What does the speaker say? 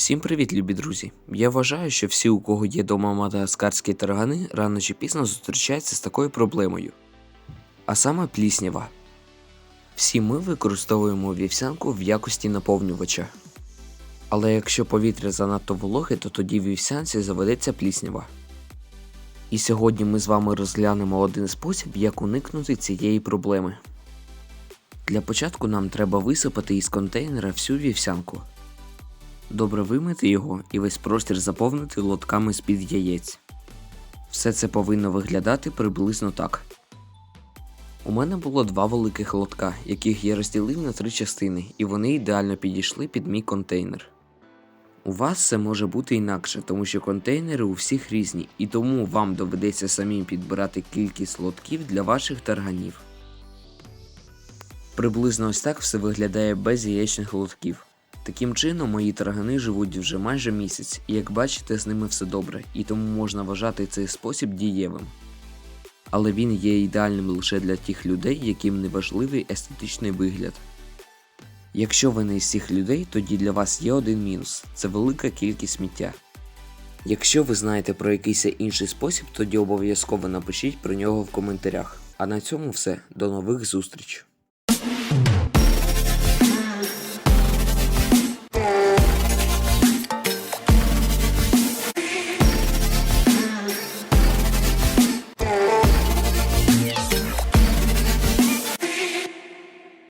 Всім привіт, любі друзі! Я вважаю, що всі, у кого є дома мадагаскарські таргани, рано чи пізно зустрічаються з такою проблемою. А саме пліснява. Всі ми використовуємо вівсянку в якості наповнювача. Але якщо повітря занадто вологе, то тоді в вівсянці заведеться пліснява. І сьогодні ми з вами розглянемо один спосіб, як уникнути цієї проблеми. Для початку нам треба висипати із контейнера всю вівсянку. Добре вимити його і весь простір заповнити лотками з-під яєць. Все це повинно виглядати приблизно так. У мене було два великих лотка, яких я розділив на три частини, і вони ідеально підійшли під мій контейнер. У вас це може бути інакше, тому що контейнери у всіх різні, і тому вам доведеться самим підбирати кількість лотків для ваших тарганів. Приблизно ось так все виглядає без яєчних лотків. Таким чином, мої таргани живуть вже майже місяць, і як бачите, з ними все добре, і тому можна вважати цей спосіб дієвим. Але він є ідеальним лише для тих людей, яким не важливий естетичний вигляд. Якщо ви не із цих людей, тоді для вас є один мінус це велика кількість сміття. Якщо ви знаєте про якийсь інший спосіб, тоді обов'язково напишіть про нього в коментарях. А на цьому все. До нових зустріч!